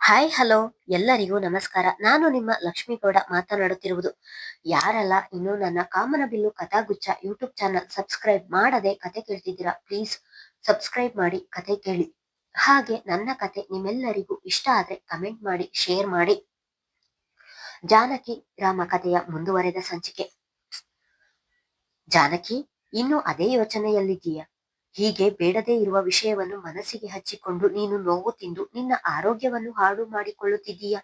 Hi hello ಎಲ್ಲರಿಗೂ ನಮಸ್ಕಾರ. ನಾನು ನಿಮ್ಮ ಲಕ್ಷ್ಮೀಗೌಡ ಮಾತನಾಡುತ್ತಿರುವುದು. ಯಾರೆಲ್ಲ, ಇನ್ನು ನನ್ನ ಕಾಮನಬಿಲ್ಲು ಕಥಾಗುಚ್ಚ ಯೂಟ್ಯೂಬ್ ಚಾನಲ್ ಸಬ್ಸ್ಕ್ರೈಬ್ ಮಾಡದೆ ಕತೆ ಕೇಳ್ತಿದ್ದೀರಾ? ಪ್ಲೀಸ್ ಸಬ್ಸ್ಕ್ರೈಬ್ ಮಾಡಿ ಕತೆ ಕೇಳಿ. ಹಾಗೆ ನನ್ನ ಕತೆ ನಿಮ್ಮೆಲ್ಲರಿಗೂ ಇಷ್ಟ ಆದ್ರೆ ಕಮೆಂಟ್ ಮಾಡಿ ಶೇರ್ ಮಾಡಿ. ಜಾನಕಿ ರಾಮ ಕಥೆಯ ಮುಂದುವರೆದ ಸಂಚಿಕೆ. ಜಾನಕಿ, ಇನ್ನು ಅದೇ ಯೋಚನೆಯಲ್ಲಿದ್ದೀಯ? ಹೀಗೆ ಬೇಡದೇ ಇರುವ ವಿಷಯವನ್ನು ಮನಸ್ಸಿಗೆ ಹಚ್ಚಿಕೊಂಡು ನೀನು ನೋವು ತಿಂದು ನಿನ್ನ ಆರೋಗ್ಯವನ್ನು ಹಾಳು ಮಾಡಿಕೊಳ್ಳುತ್ತಿದ್ದೀಯ?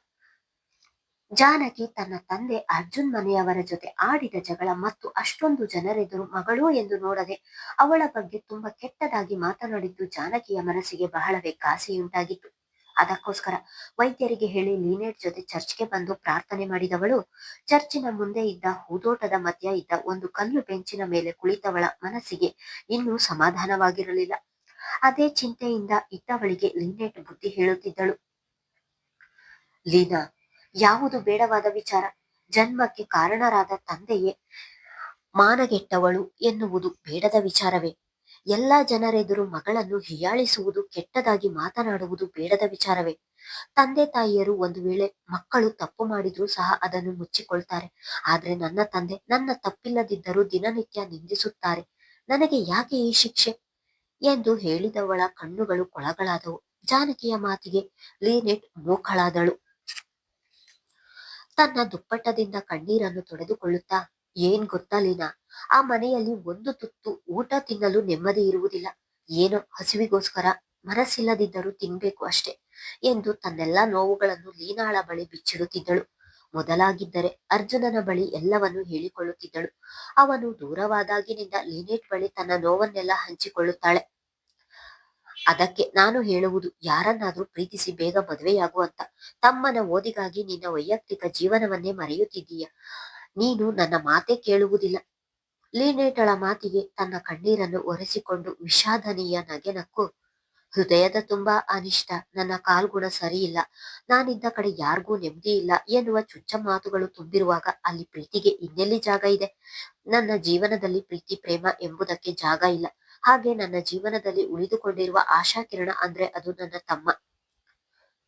ಜಾನಕಿ ತನ್ನ ತಂದೆ ಅರ್ಜುನ್ ಮನೆಯವರ ಜೊತೆ ಆಡಿದ ಜಗಳ ಮತ್ತು ಅಷ್ಟೊಂದು ಜನರೆದುರು ಮಗಳು ಎಂದು ನೋಡದೆ ಅವಳ ಬಗ್ಗೆ ತುಂಬಾ ಕೆಟ್ಟದಾಗಿ ಮಾತನಾಡಿದ್ದು ಜಾನಕಿಯ ಮನಸ್ಸಿಗೆ ಬಹಳವೇ ಘಾಸಿಯುಂಟಾಗಿತ್ತು ಅದಕ್ಕೋಸ್ಕರ ವೈದ್ಯರಿಗೆ ಹೇಳಿ ಲೀನೇಟ್ ಜೊತೆ ಚರ್ಚ್ಗೆ ಬಂದು ಪ್ರಾರ್ಥನೆ ಮಾಡಿದವಳು, ಚರ್ಚಿನ ಮುಂದೆ ಇದ್ದ ಹೂದೋಟದ ಮಧ್ಯ ಇದ್ದ ಒಂದು ಕಲ್ಲು ಬೆಂಚಿನ ಮೇಲೆ ಕುಳಿತವಳ ಮನಸ್ಸಿಗೆ ಇನ್ನೂ ಸಮಾಧಾನವಾಗಿರಲಿಲ್ಲ. ಅದೇ ಚಿಂತೆಯಿಂದ ಇದ್ದವಳಿಗೆ ಲೀನೇಟ್ ಬುದ್ಧಿ ಹೇಳುತ್ತಿದ್ದಳು. ಲೀನಾ, ಯಾವುದು ಬೇಡವಾದ ವಿಚಾರ? ಜನ್ಮಕ್ಕೆ ಕಾರಣರಾದ ತಂದೆಯೇ ಮಾನಗೆಟ್ಟವಳು ಎನ್ನುವುದು ಬೇಡದ ವಿಚಾರವೇ? ಎಲ್ಲಾ ಜನರೆದುರು ಮಗಳನ್ನು ಹೀಯಾಳಿಸುವುದು ಕೆಟ್ಟದಾಗಿ ಮಾತನಾಡುವುದು ಬೇಡದ ವಿಚಾರವೇ. ತಂದೆ ತಾಯಿಯರು ಒಂದು ವೇಳೆ ಮಕ್ಕಳು ತಪ್ಪು ಮಾಡಿದ್ರೂ ಸಹ ಅದನ್ನು ಮುಚ್ಚಿಕೊಳ್ತಾರೆ. ಆದ್ರೆ ನನ್ನ ತಂದೆ ನನ್ನ ತಪ್ಪಿಲ್ಲದಿದ್ದರೂ ದಿನನಿತ್ಯ ನಿಂದಿಸುತ್ತಾರೆ. ನನಗೆ ಯಾಕೆ ಈ ಶಿಕ್ಷೆ? ಎಂದು ಹೇಳಿದವಳ ಕಣ್ಣುಗಳು ಕೊಳಗಳಾದವು. ಜಾನಕಿಯ ಮಾತಿಗೆ ಲೀನೆಟ್ ಮೂಕಳಾದಳು. ತನ್ನ ದುಪ್ಪಟ್ಟದಿಂದ ಕಣ್ಣೀರನ್ನು ತೊಡೆದುಕೊಳ್ಳುತ್ತಾ, ಏನ್ ಗೊತ್ತಾ ಲೀನಾ? ಆ ಮನೆಯಲ್ಲಿ ಒಂದು ತುತ್ತು ಊಟ ತಿನ್ನಲು ನೆಮ್ಮದಿ ಇರುವುದಿಲ್ಲ. ಏನೋ ಹಸಿವಿಗೋಸ್ಕರ ಮನಸ್ಸಿಲ್ಲದಿದ್ದರೂ ತಿನ್ಬೇಕು ಅಷ್ಟೇ ಎಂದು ತನ್ನೆಲ್ಲ ನೋವುಗಳನ್ನು ಲೀನಾಳ ಬಳಿ ಬಿಚ್ಚಿಡುತ್ತಿದ್ದಳು. ಮೊದಲಾಗಿದ್ದರೆ ಅರ್ಜುನನ ಬಳಿ ಎಲ್ಲವನ್ನು ಹೇಳಿಕೊಳ್ಳುತ್ತಿದ್ದಳು. ಅವನು ದೂರವಾದಾಗಿನಿಂದ ಲೀನೇಟ್ ಬಳಿ ತನ್ನ ನೋವನ್ನೆಲ್ಲ ಹಂಚಿಕೊಳ್ಳುತ್ತಾಳೆ. ಅದಕ್ಕೆ ನಾನು ಹೇಳುವುದು ಯಾರನ್ನಾದ್ರೂ ಪ್ರೀತಿಸಿ ಬೇಗ ಮದುವೆಯಾಗುವಂತ ತಮ್ಮನ ಓದಿಗಾಗಿ ನಿನ್ನ ವೈಯಕ್ತಿಕ ಜೀವನವನ್ನೇ ಮರೆಯುತ್ತಿದ್ದೀಯ. ನೀನು ನನ್ನ ಮಾತೇ ಕೇಳುವುದಿಲ್ಲ. ಲೀನೇಟಳ ಮಾತಿಗೆ ತನ್ನ ಕಣ್ಣೀರನ್ನು ಒರೆಸಿಕೊಂಡು ವಿಷಾದನೀಯ ನಗೆನಕ್ಕು ಹೃದಯದ ತುಂಬಾ ಅನಿಷ್ಟ, ನನ್ನ ಕಾಲ್ಗುಣ ಸರಿಯಿಲ್ಲ. ನಾನಿದ್ದ ಕಡೆ ಯಾರಿಗೂ ನೆಮ್ಮದಿ ಇಲ್ಲ. ಎನ್ನುವ ಚುಚ್ಚ ಮಾತುಗಳು ತುಂಬಿರುವಾಗ ಅಲ್ಲಿ ಪ್ರೀತಿಗೆ ಇನ್ನೆಲ್ಲಿ ಜಾಗ ಇದೆ? ನನ್ನ ಜೀವನದಲ್ಲಿ ಪ್ರೀತಿ, ಪ್ರೇಮ ಎಂಬುದಕ್ಕೆ ಜಾಗ ಇಲ್ಲ. ಹಾಗೆ ನನ್ನ ಜೀವನದಲ್ಲಿ ಉಳಿದುಕೊಂಡಿರುವ ಆಶಾ ಕಿರಣ ಅಂದ್ರೆ ಅದು ನನ್ನ ತಮ್ಮ.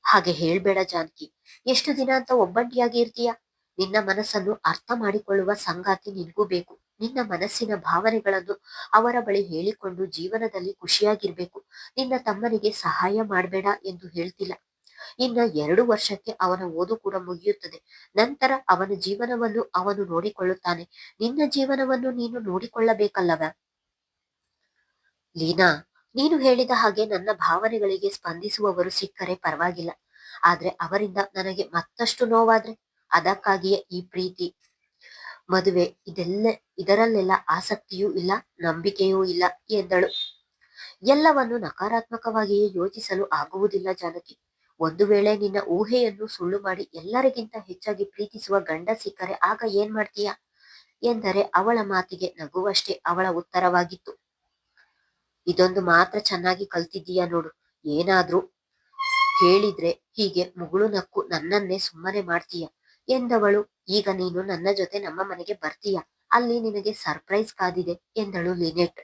ಹಾಗೆ ಹೇಳ್ಬೇಡ ಜಾನಕಿ, ಎಷ್ಟು ದಿನ ಅಂತ ಒಬ್ಬಂಟಿಯಾಗಿ ಇರ್ತೀಯ? ನಿನ್ನ ಮನಸ್ಸನ್ನು ಅರ್ಥ ಮಾಡಿಕೊಳ್ಳುವ ಸಂಗಾತಿ ನಿನ್ಗೂ ಬೇಕು. ನಿನ್ನ ಮನಸ್ಸಿನ ಭಾವನೆಗಳನ್ನು ಅವರ ಬಳಿ ಹೇಳಿಕೊಂಡು ಜೀವನದಲ್ಲಿ ಖುಷಿಯಾಗಿರ್ಬೇಕು. ನಿನ್ನ ತಮ್ಮನಿಗೆ ಸಹಾಯ ಮಾಡಬೇಡ ಎಂದು ಹೇಳ್ತಿಲ್ಲ. ಇನ್ನ ಎರಡು ವರ್ಷಕ್ಕೆ ಅವನ ಓದು ಕೂಡ ಮುಗಿಯುತ್ತದೆ. ನಂತರ ಅವನ ಜೀವನವನ್ನು ಅವನು ನೋಡಿಕೊಳ್ಳುತ್ತಾನೆ. ನಿನ್ನ ಜೀವನವನ್ನು ನೀನು ನೋಡಿಕೊಳ್ಳಬೇಕಲ್ಲವ? ಲೀನಾ, ನೀನು ಹೇಳಿದ ಹಾಗೆ ನನ್ನ ಭಾವನೆಗಳಿಗೆ ಸ್ಪಂದಿಸುವವರು ಸಿಕ್ಕರೆ ಪರವಾಗಿಲ್ಲ. ಆದ್ರೆ ಅವರಿಂದ ನನಗೆ ಮತ್ತಷ್ಟು ನೋವಾದ್ರೆ? ಅದಕ್ಕಾಗಿಯೇ ಈ ಪ್ರೀತಿ. ಮದುವೆ. ಇದೆಲ್ಲ, ಇದರಲ್ಲೆಲ್ಲ ಆಸಕ್ತಿಯೂ ಇಲ್ಲ, ನಂಬಿಕೆಯೂ ಇಲ್ಲ ಎಂದಳು. ಎಲ್ಲವನ್ನು ನಕಾರಾತ್ಮಕವಾಗಿಯೇ ಯೋಚಿಸಲು ಆಗುವುದಿಲ್ಲ ಜಾನಕಿ. ಒಂದು ವೇಳೆ ನಿನ್ನ ಊಹೆಯನ್ನು ಸುಳ್ಳು ಮಾಡಿ ಎಲ್ಲರಿಗಿಂತ ಹೆಚ್ಚಾಗಿ ಪ್ರೀತಿಸುವ ಗಂಡ ಸಿಕ್ಕರೆ ಆಗ ಏನ್ ಮಾಡ್ತೀಯ? ಎಂದರೆ ಅವಳ ಮಾತಿಗೆ ನಗುವಷ್ಟೇ ಅವಳ ಉತ್ತರವಾಗಿತ್ತು. ಇದೊಂದು ಮಾತ್ರ ಚೆನ್ನಾಗಿ ಕಲ್ತಿದ್ದೀಯ ನೋಡು. ಏನಾದ್ರೂ ಹೇಳಿದ್ರೆ ಹೀಗೆ ಮುಗುಳು ನಕ್ಕು ನನ್ನನ್ನೇ ಸುಮ್ಮನೆ ಮಾಡ್ತೀಯ? ಎಂದವಳು. ಈಗ ನೀನು ನನ್ನ ಜೊತೆ ನಮ್ಮ ಮನೆಗೆ ಬರ್ತೀಯ? ಅಲ್ಲಿ ನಿನಗೆ ಸರ್ಪ್ರೈಸ್ ಕಾದಿದೆ, ಎಂದಳು ಲಿನೆಟ್.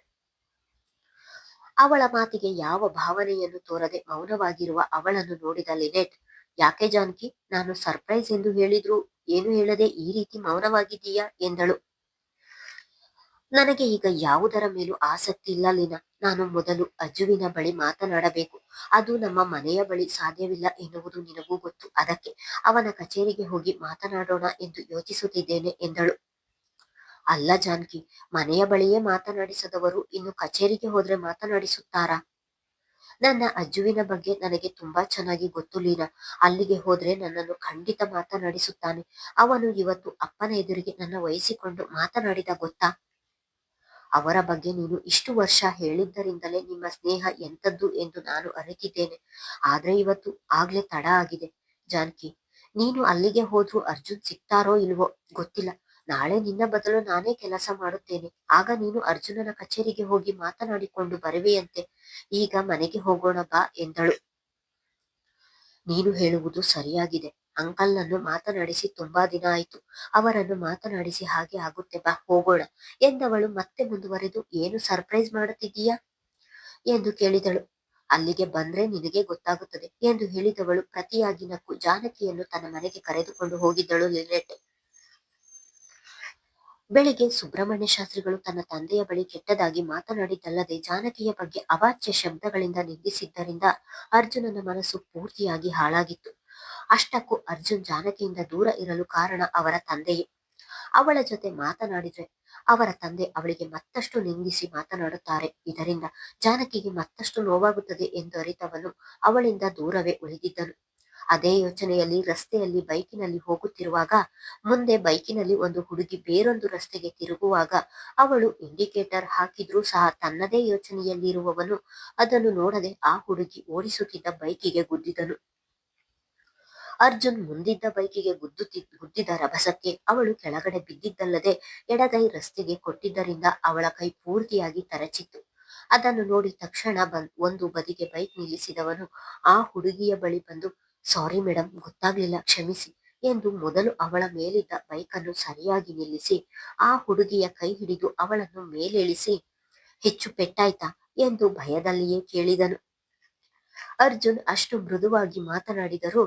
ಅವಳ ಮಾತಿಗೆ ಯಾವ ಭಾವನೆಯನ್ನು ತೋರದೆ ಮೌನವಾಗಿರುವ ಅವಳನ್ನು ನೋಡಿದ ಲಿನೆಟ್. ಯಾಕೆ ಜಾನ್ಕಿ, ನಾನು ಸರ್ಪ್ರೈಸ್ ಎಂದು ಹೇಳಿದ್ರು ಏನು ಹೇಳದೆ ಈ ರೀತಿ ಮೌನವಾಗಿದ್ದೀಯಾ? ಎಂದಳು. ನನಗೆ ಈಗ ಯಾವುದರ ಮೇಲೂ ಆಸಕ್ತಿ ಇಲ್ಲ ಲೀನಾ. ನಾನು ಮೊದಲು ಅಜ್ಜುವಿನ ಬಳಿ ಮಾತನಾಡಬೇಕು. ಅದು ನಮ್ಮ ಮನೆಯ ಬಳಿ ಸಾಧ್ಯವಿಲ್ಲ ಎನ್ನುವುದು ನಿನಗೂ ಗೊತ್ತು. ಅದಕ್ಕೆ ಅವನ ಕಚೇರಿಗೆ ಹೋಗಿ ಮಾತನಾಡೋಣ ಎಂದು ಯೋಚಿಸುತ್ತಿದ್ದೇನೆ ಎಂದಳು. ಅಲ್ಲ ಜಾನ್ಕಿ, ಮನೆಯ ಬಳಿಯೇ ಮಾತನಾಡಿಸದವರು ಇನ್ನು ಕಚೇರಿಗೆ ಹೋದ್ರೆ ಮಾತನಾಡಿಸುತ್ತಾರಾ? ನನ್ನ ಅಜ್ಜುವಿನ ಬಗ್ಗೆ ನನಗೆ ತುಂಬಾ ಚೆನ್ನಾಗಿ ಗೊತ್ತು ಲೀನಾ. ಅಲ್ಲಿಗೆ ಹೋದ್ರೆ ನನ್ನನ್ನು ಖಂಡಿತ ಮಾತನಾಡಿಸುತ್ತಾನೆ. ಅವನು ಇವತ್ತು ಅಪ್ಪನ ಎದುರಿಗೆ ನನ್ನ ವಹಿಸಿಕೊಂಡು ಮಾತನಾಡಿದ ಗೊತ್ತಾ? ಅವರ ಬಗ್ಗೆ ನೀನು ಇಷ್ಟು ವರ್ಷ ಹೇಳಿದ್ದರಿಂದಲೇ ನಿಮ್ಮ ಸ್ನೇಹ ಎಂಥದ್ದು ಎಂದು ನಾನು ಅರಿತಿದ್ದೇನೆ. ಆದ್ರೆ ಇವತ್ತು ಆಗ್ಲೇ ತಡ ಆಗಿದೆ. ಜಾನಕಿ, ನೀನು ಅಲ್ಲಿಗೆ ಹೋದ್ರೂ ಅರ್ಜುನ್ ಸಿಗ್ತಾರೋ ಇಲ್ವೋ ಗೊತ್ತಿಲ್ಲ. ನಾಳೆ ನಿನ್ನ ಬದಲು ನಾನೇ ಕೆಲಸ ಮಾಡುತ್ತೇನೆ. ಆಗ ನೀನು ಅರ್ಜುನನ ಕಚೇರಿಗೆ ಹೋಗಿ ಮಾತನಾಡಿಕೊಂಡು ಬರುವೆಯಂತೆ. ಈಗ ಮನೆಗೆ ಹೋಗೋಣ ಬಾ ಎಂದಳು. ನೀನು ಹೇಳುವುದು ಸರಿಯಾಗಿದೆ. ಅಂಕಲ್ನನ್ನು ಮಾತನಾಡಿಸಿ ತುಂಬಾ ದಿನ ಆಯ್ತು. ಅವರನ್ನು ಮಾತನಾಡಿಸಿ ಹಾಗೆ ಆಗುತ್ತೆ, ಬಾ ಹೋಗೋಣ ಎಂದವಳು ಮತ್ತೆ ಮುಂದುವರೆದು, ಏನು ಸರ್ಪ್ರೈಸ್ ಮಾಡುತ್ತಿದ್ದೀಯಾ? ಎಂದು ಕೇಳಿದಳು. ಅಲ್ಲಿಗೆ ಬಂದ್ರೆ ನಿನಗೆ ಗೊತ್ತಾಗುತ್ತದೆ ಎಂದು ಹೇಳಿದವಳು ಪ್ರತಿಯಾಗಿ ನಕ್ಕು ಜಾನಕಿಯನ್ನು ತನ್ನ ಮನೆಗೆ ಕರೆದುಕೊಂಡು ಹೋಗಿದ್ದಳು ಲಿಲೆಟ್ ಬೆಳಿಗ್ಗೆ ಸುಬ್ರಹ್ಮಣ್ಯ ಶಾಸ್ತ್ರಿಗಳು ತನ್ನ ತಂದೆಯ ಬಳಿ ಕೆಟ್ಟದಾಗಿ ಮಾತನಾಡಿದ್ದಲ್ಲದೆ ಜಾನಕಿಯ ಬಗ್ಗೆ ಅವಾಚ್ಯ ಶಬ್ದಗಳಿಂದ ನಿಂದಿಸಿದ್ದರಿಂದ ಅರ್ಜುನನ ಮನಸ್ಸು ಪೂರ್ತಿಯಾಗಿ ಹಾಳಾಗಿತ್ತು. ಅಷ್ಟಕ್ಕೂ ಅರ್ಜುನ್ ಜಾನಕಿಯಿಂದ ದೂರ ಇರಲು ಕಾರಣ ಅವರ ತಂದೆಯೇ. ಅವಳ ಜೊತೆ ಮಾತನಾಡಿದ್ರೆ ಅವರ ತಂದೆ ಅವಳಿಗೆ ಮತ್ತಷ್ಟು ನಿಂದಿಸಿ ಮಾತನಾಡುತ್ತಾರೆ. ಇದರಿಂದ ಜಾನಕಿಗೆ ಮತ್ತಷ್ಟು ನೋವಾಗುತ್ತದೆ ಎಂದು ಅರಿತವನು ಅವಳಿಂದ ದೂರವೇ ಉಳಿದಿದ್ದನು. ಅದೇ ಯೋಚನೆಯಲ್ಲಿ ರಸ್ತೆಯಲ್ಲಿ ಬೈಕಿನಲ್ಲಿ ಹೋಗುತ್ತಿರುವಾಗ ಮುಂದೆ ಬೈಕಿನಲ್ಲಿ ಒಂದು ಹುಡುಗಿ ಬೇರೊಂದು ರಸ್ತೆಗೆ ತಿರುಗುವಾಗ ಅವಳು ಇಂಡಿಕೇಟರ್ ಹಾಕಿದ್ರೂ ಸಹ ತನ್ನದೇ ಯೋಚನೆಯಲ್ಲಿರುವವನು ಅದನ್ನು ನೋಡದೆ ಆ ಹುಡುಗಿ ಓಡಿಸುತ್ತಿದ್ದ ಬೈಕಿಗೆ ಗುದ್ದಿದನು. ಅರ್ಜುನ್ ಮುಂದಿದ್ದ ಬೈಕಿಗೆ ಗುದ್ದುತ್ತಿ ಗುದ್ದಿದ ರಭಸಕ್ಕೆ ಅವಳು ಕೆಳಗಡೆ ಬಿದ್ದಿದ್ದಲ್ಲದೆ ಎಡಗೈ ರಸ್ತೆಗೆ ಕೊಟ್ಟಿದ್ದರಿಂದ ಅವಳ ಕೈ ಪೂರ್ತಿಯಾಗಿ ತರಚಿತ್ತು. ಅದನ್ನು ನೋಡಿ ತಕ್ಷಣ ಬಂದ್, ಒಂದು ಬದಿಗೆ ಬೈಕ್ ನಿಲ್ಲಿಸಿದವನು ಆ ಹುಡುಗಿಯ ಬಳಿ ಬಂದು, ಸಾರಿ ಮೇಡಮ್ ಗೊತ್ತಾಗ್ಲಿಲ್ಲ, ಕ್ಷಮಿಸಿ ಎಂದು ಮೊದಲು ಅವಳ ಮೇಲಿದ್ದ ಬೈಕನ್ನು ಸರಿಯಾಗಿ ನಿಲ್ಲಿಸಿ, ಆ ಹುಡುಗಿಯ ಕೈ ಹಿಡಿದು ಅವಳನ್ನು ಮೇಲೆಳಿಸಿ, ಹೆಚ್ಚು ಪೆಟ್ಟಾಯ್ತಾ? ಎಂದು ಭಯದಲ್ಲಿಯೇ ಕೇಳಿದನು. ಅರ್ಜುನ್ ಅಷ್ಟು ಮೃದುವಾಗಿ ಮಾತನಾಡಿದರೂ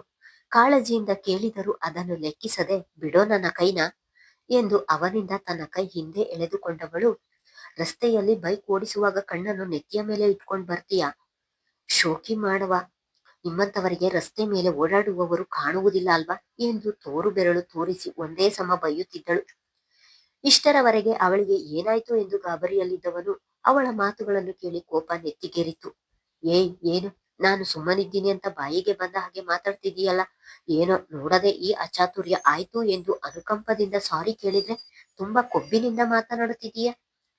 ಕಾಳಜಿಯಿಂದ ಕೇಳಿದರೂ ಅದನ್ನು ಲೆಕ್ಕಿಸದೆ, ಬಿಡೋ ನನ್ನ ಕೈನ? ಎಂದು ಅವನಿಂದ ತನ್ನ ಕೈ ಹಿಂದೆ ಎಳೆದುಕೊಂಡವಳು. ರಸ್ತೆಯಲ್ಲಿ ಬೈಕ್ ಓಡಿಸುವಾಗ ಕಣ್ಣನ್ನು ನೆತ್ತಿಯ ಮೇಲೆ ಇಟ್ಕೊಂಡು ಬರ್ತೀಯಾ? ಶೋಕಿ ಮಾಡವ. ನಿಮ್ಮಂತವರಿಗೆ ರಸ್ತೆ ಮೇಲೆ ಓಡಾಡುವವರು ಕಾಣುವುದಿಲ್ಲ ಅಲ್ವಾ? ಎಂದು ತೋರು ಬೆರಳು ತೋರಿಸಿ ಒಂದೇ ಸಮ ಬೈಯುತ್ತಿದ್ದಳು. ಇಷ್ಟರವರೆಗೆ ಅವಳಿಗೆ ಏನಾಯ್ತು ಎಂದು ಗಾಬರಿಯಲ್ಲಿದ್ದವನು ಅವಳ ಮಾತುಗಳನ್ನು ಕೇಳಿ ಕೋಪ ನೆತ್ತಿಗೇರಿತು. ಏಯ್, ಏನು? ನಾನು ಸುಮ್ಮನಿದ್ದೀನಿ ಅಂತ ಬಾಯಿಗೆ ಬಂದ ಹಾಗೆ ಮಾತಾಡ್ತಿದೀಯಲ್ಲ ಏನೋ ನೋಡದೆ ಈ ಅಚಾತುರ್ಯ ಆಯ್ತು ಎಂದು ಅನುಕಂಪದಿಂದ ಸಾರಿ ಕೇಳಿದ್ರೆ ತುಂಬಾ ಕೊಬ್ಬಿನಿಂದ ಮಾತನಾಡುತ್ತಿದೀಯ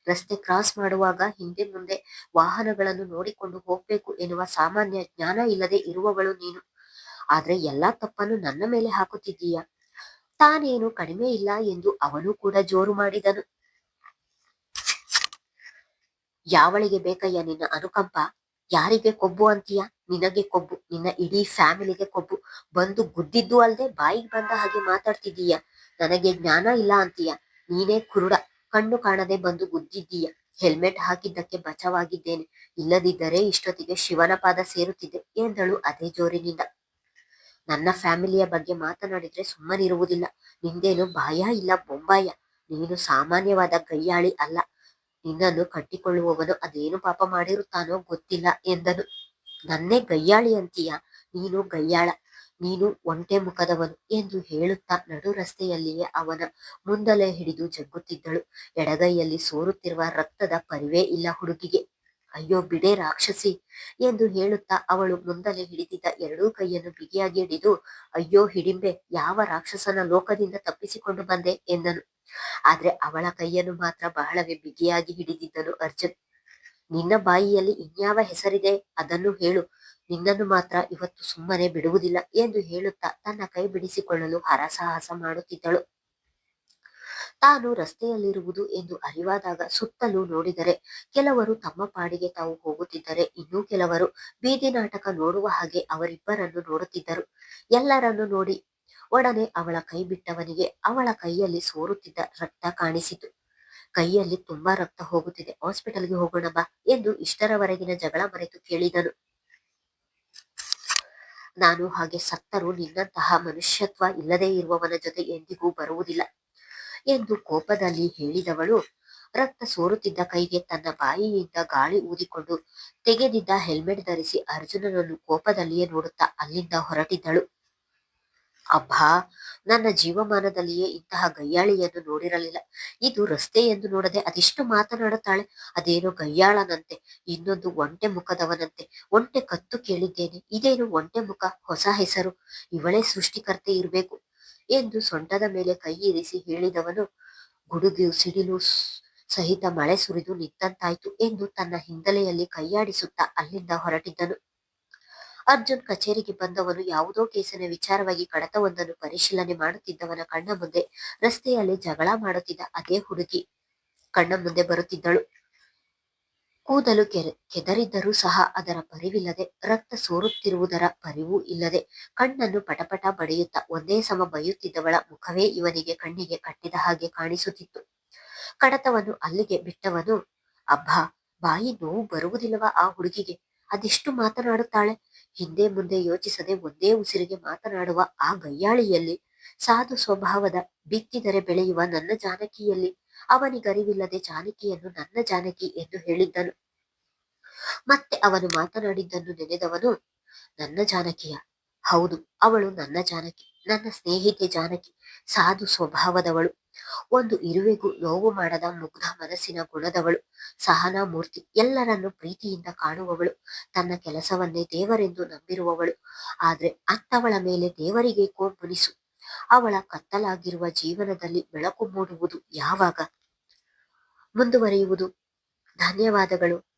ರಸ್ತೆ ಕ್ರಾಸ್ ಮಾಡುವಾಗ ಹಿಂದೆ ಮುಂದೆ ವಾಹನಗಳನ್ನು ನೋಡಿಕೊಂಡು ಹೋಗ್ಬೇಕು ಎನ್ನುವ ಸಾಮಾನ್ಯ ಜ್ಞಾನ ಇಲ್ಲದೆ ಇರುವವಳು ನೀನು. ಆದ್ರೆ ಎಲ್ಲಾ ತಪ್ಪನ್ನು ನನ್ನ ಮೇಲೆ ಹಾಕುತ್ತಿದ್ದೀಯ? ತಾನೇನು ಕಡಿಮೆ ಇಲ್ಲ ಎಂದು ಅವನು ಕೂಡ ಜೋರು ಮಾಡಿದನು. ಯಾವಳಿಗೆ ಬೇಕಯ್ಯ ನಿನ್ನ ಅನುಕಂಪ? ಯಾರಿಗೆ ಕೊಬ್ಬು ಅಂತೀಯ? ನಿನಗೆ ಕೊಬ್ಬು, ನಿನ್ನ ಇಡೀ ಫ್ಯಾಮಿಲಿಗೆ ಕೊಬ್ಬು. ಬಂದು ಗುದ್ದಿದ್ದು ಅಲ್ದೆ ಬಾಯಿಗೆ ಬಂದ ಹಾಗೆ ಮಾತಾಡ್ತಿದೀಯ ನನಗೆ ಜ್ಞಾನ ಇಲ್ಲ ಅಂತೀಯ. ನೀನೇ ಕುರುಡ, ಕಣ್ಣು ಕಾಣದೆ ಬಂದು ಗುದ್ದಿದ್ದೀಯ. ಹೆಲ್ಮೆಟ್ ಹಾಕಿದ್ದಕ್ಕೆ ಬಚಾವಾಗಿದ್ದೇನೆ. ಇಲ್ಲದಿದ್ದರೆ ಇಷ್ಟೊತ್ತಿಗೆ ಶಿವನ ಪಾದ ಸೇರುತ್ತಿದ್ದೆ ಎಂದಳು ಅದೇ ಜೋರಿನಿಂದ. ನನ್ನ ಫ್ಯಾಮಿಲಿಯ ಬಗ್ಗೆ ಮಾತನಾಡಿದ್ರೆ ಸುಮ್ಮನಿರುವುದಿಲ್ಲ. ನಿಂದೇನು ಬಾಯ ಇಲ್ಲ, ಬೊಂಬಾಯ? ನೀನು ಸಾಮಾನ್ಯವಾದ ಗೈಯಾಳಿ ಅಲ್ಲ. ನಿನ್ನನ್ನು ಕಟ್ಟಿಕೊಳ್ಳುವವನು ಅದೇನು ಪಾಪ ಮಾಡಿರುತ್ತಾನೋ ಗೊತ್ತಿಲ್ಲ ಎಂದನು. ನನ್ನೇ ಗಯ್ಯಾಳಿ ಅಂತೀಯ? ನೀನು ಗಯ್ಯಾಳ? ನೀನು ಒಂಟೆ ಮುಖದವನು? ಎಂದು ಹೇಳುತ್ತಾ ನಡು ರಸ್ತೆಯಲ್ಲಿಯೇ ಅವನ ಮುಂದಲೆ ಹಿಡಿದು ಜಗ್ಗುತ್ತಿದ್ದಳು. ಎಡಗೈಯಲ್ಲಿ ಸೋರುತ್ತಿರುವ ರಕ್ತದ ಪರಿವೇ ಇಲ್ಲ ಹುಡುಗಿಗೆ. ಅಯ್ಯೋ ಬಿಡೆ ರಾಕ್ಷಸಿ! ಎಂದು ಹೇಳುತ್ತಾ ಅವಳು ಮುಂದಲೆ ಹಿಡಿದಿದ್ದ ಎರಡೂ ಕೈಯನ್ನು ಬಿಗಿಯಾಗಿ ಹಿಡಿದು, ಅಯ್ಯೋ ಹಿಡಿಂಬೆ, ಯಾವ ರಾಕ್ಷಸನ ಲೋಕದಿಂದ ತಪ್ಪಿಸಿಕೊಂಡು ಬಂದೆ? ಎಂದನು. ಆದ್ರೆ ಅವಳ ಕೈಯನ್ನು ಮಾತ್ರ ಬಹಳವೇ ಬಿಗಿಯಾಗಿ ಹಿಡಿದಿದ್ದನು ಅರ್ಜುನ್. ನಿನ್ನ ಬಾಯಿಯಲ್ಲಿ ಇನ್ಯಾವ ಹೆಸರಿದೆ ಅದನ್ನು ಹೇಳು. ನಿನ್ನನ್ನು ಮಾತ್ರ ಇವತ್ತು ಸುಮ್ಮನೆ ಬಿಡುವುದಿಲ್ಲ ಎಂದು ಹೇಳುತ್ತಾ ತನ್ನ ಕೈ ಬಿಡಿಸಿಕೊಳ್ಳಲು ಹರಸಾಹಸ ಮಾಡುತ್ತಿದ್ದಳು. ತಾನು ರಸ್ತೆಯಲ್ಲಿರುವುದು ಎಂದು ಅರಿವಾದಾಗ ಸುತ್ತಲೂ ನೋಡಿದರೆ ಕೆಲವರು ತಮ್ಮ ಪಾಡಿಗೆ ತಾವು ಹೋಗುತ್ತಿದ್ದರೆ ಇನ್ನೂ ಕೆಲವರು ಬೀದಿ ನಾಟಕ ನೋಡುವ ಹಾಗೆ ಅವರಿಬ್ಬರನ್ನು ನೋಡುತ್ತಿದ್ದರು. ಎಲ್ಲರನ್ನು ನೋಡಿ ಒಡನೆ ಅವಳ ಕೈ ಬಿಟ್ಟವನಿಗೆ ಅವಳ ಕೈಯಲ್ಲಿ ಸೋರುತ್ತಿದ್ದ ರಕ್ತ ಕಾಣಿಸಿತು. ಕೈಯಲ್ಲಿ ತುಂಬಾ ರಕ್ತ ಹೋಗುತ್ತಿದೆ. ಹಾಸ್ಪಿಟಲ್ಗೆ ಹೋಗೋಣ ಬಾ ಎಂದು ಇಷ್ಟರವರೆಗಿನ ಜಗಳ ಮರೆತು ಕೇಳಿದನು. ನಾನು ಹಾಗೆ ಸತ್ತರೂ ನಿನ್ನಂತಹ ಮನುಷ್ಯತ್ವ ಇಲ್ಲದೇ ಇರುವವನ ಜೊತೆ ಎಂದಿಗೂ ಬರುವುದಿಲ್ಲ ಎಂದು ಕೋಪದಲ್ಲಿ ಹೇಳಿದವಳು. ರಕ್ತ ಸೋರುತ್ತಿದ್ದ ಕೈಗೆ ತನ್ನ ಬಾಯಿಯಿಂದ ಗಾಳಿ ಊದಿಕೊಂಡು ತೆಗೆದಿದ್ದ ಹೆಲ್ಮೆಟ್ ಧರಿಸಿ ಅರ್ಜುನನನ್ನು ಕೋಪದಲ್ಲಿಯೇ ನೋಡುತ್ತಾ ಅಲ್ಲಿಂದ ಹೊರಟಿದ್ದಳು. ಅಬ್ಬಾ, ನನ್ನ ಜೀವಮಾನದಲ್ಲಿಯೇ ಇಂತಹ ಗಯ್ಯಾಳಿಯನ್ನು ನೋಡಿರಲಿಲ್ಲ. ಇದು ರಸ್ತೆ ಎಂದು ನೋಡದೆ ಅದೆಷ್ಟು ಮಾತನಾಡುತ್ತಾಳೆ. ಅದೇನೋ ಗಯ್ಯಾಳನಂತೆ, ಇನ್ನೊಂದು ಒಂಟೆ ಮುಖದವನಂತೆ, ಒಂಟೆ ಕತ್ತು ಕೇಳಿದ್ದೇನೆ. ಇದೇನು ಒಂಟೆ ಮುಖ, ಹೊಸ ಹೆಸರು. ಇವಳೇ ಸೃಷ್ಟಿಕರ್ತೆ ಇರಬೇಕು ಎಂದು ಸೊಂಟದ ಮೇಲೆ ಕೈ ಇರಿಸಿ ಹೇಳಿದವನು, ಗುಡುಗು ಸಿಡಿಲು ಸಹಿತ ಮಳೆ ಸುರಿದು ನಿಂತಂತಾಯ್ತು ಎಂದು ತನ್ನ ಹಿಂದಲೆಯಲ್ಲಿ ಕೈಯಾಡಿಸುತ್ತಾ ಅಲ್ಲಿಂದ ಹೊರಟಿದ್ದನು. ಅರ್ಜುನ್ ಕಚೇರಿಗೆ ಬಂದವನು ಯಾವುದೋ ಕೇಸಿನ ವಿಚಾರವಾಗಿ ಕಡತವೊಂದನ್ನು ಪರಿಶೀಲನೆ ಮಾಡುತ್ತಿದ್ದವನ ಕಣ್ಣ ಮುಂದೆ ರಸ್ತೆಯಲ್ಲಿ ಜಗಳ ಮಾಡುತ್ತಿದ್ದ ಅದೇ ಹುಡುಗಿ ಕಣ್ಣ ಮುಂದೆ ಬರುತ್ತಿದ್ದಳು. ಕೂದಲು ಕೆರೆ, ಕೆದರಿದ್ದರೂ ಸಹ ಅದರ ಪರಿವಿಲ್ಲದೆ, ರಕ್ತ ಸೋರುತ್ತಿರುವುದರ ಪರಿವೂ ಇಲ್ಲದೆ ಕಣ್ಣನ್ನು ಪಟಪಟ ಬಡಿಯುತ್ತಾ ಒಂದೇ ಸಮ ಬೈಯುತ್ತಿದ್ದವಳ ಮುಖವೇ ಇವನಿಗೆ ಕಣ್ಣಿಗೆ ಕಟ್ಟಿದ ಹಾಗೆ ಕಾಣಿಸುತ್ತಿತ್ತು. ಕಡತವನ್ನು ಅಲ್ಲಿಗೆ ಬಿಟ್ಟವನು, ಅಬ್ಬಾ, ಬಾಯಿ ನೋವು ಬರುವುದಿಲ್ಲವಾ ಆ ಹುಡುಗಿಗೆ? ಅದೆಷ್ಟು ಮಾತನಾಡುತ್ತಾಳೆ? ಹಿಂದೆ ಮುಂದೆ ಯೋಚಿಸದೆ ಒಂದೇ ಉಸಿರಿಗೆ ಮಾತನಾಡುವ ಆ ಗಯ್ಯಾಳಿಯಲ್ಲಿ ಸಾಧು ಸ್ವಭಾವದ ಬಿತ್ತಿದರೆ ಬೆಳೆಯುವ ನನ್ನ ಜಾನಕಿಯಲ್ಲಿ ಅವನಿಗರಿವಿಲ್ಲದೆ ಜಾನಕಿಯನ್ನು ನನ್ನ ಜಾನಕಿ ಎಂದು ಹೇಳಿದ್ದನು. ಮತ್ತೆ ಅವನು ಮಾತನಾಡಿದ್ದನ್ನು ನೆನೆದವನು, ನನ್ನ ಜಾನಕಿಯ. ಹೌದು, ಅವಳು ನನ್ನ ಜಾನಕಿ. ನನ್ನ ಸ್ನೇಹಿತೆ ಜಾನಕಿ ಸಾಧು ಸ್ವಭಾವದವಳು. ಒಂದು ಇರುವೆಗೂ ನೋವು ಮಾಡದ ಮುಗ್ಧ ಮನಸ್ಸಿನ ಗುಣದವಳು. ಸಹನಾ ಮೂರ್ತಿ ಎಲ್ಲರನ್ನು ಪ್ರೀತಿಯಿಂದ ಕಾಣುವವಳು. ತನ್ನ ಕೆಲಸವನ್ನೇ ದೇವರೆಂದು ನಂಬಿರುವವಳು. ಆದ್ರೆ ಅತ್ತವಳ ಮೇಲೆ ದೇವರಿಗೆ ಮುನಿಸು ಅವಳ ಕತ್ತಲಾಗಿರುವ ಜೀವನದಲ್ಲಿ ಬೆಳಕು ಮೂಡುವುದು ಯಾವಾಗ? ಮುಂದುವರಿಯುವುದು. ಧನ್ಯವಾದಗಳು.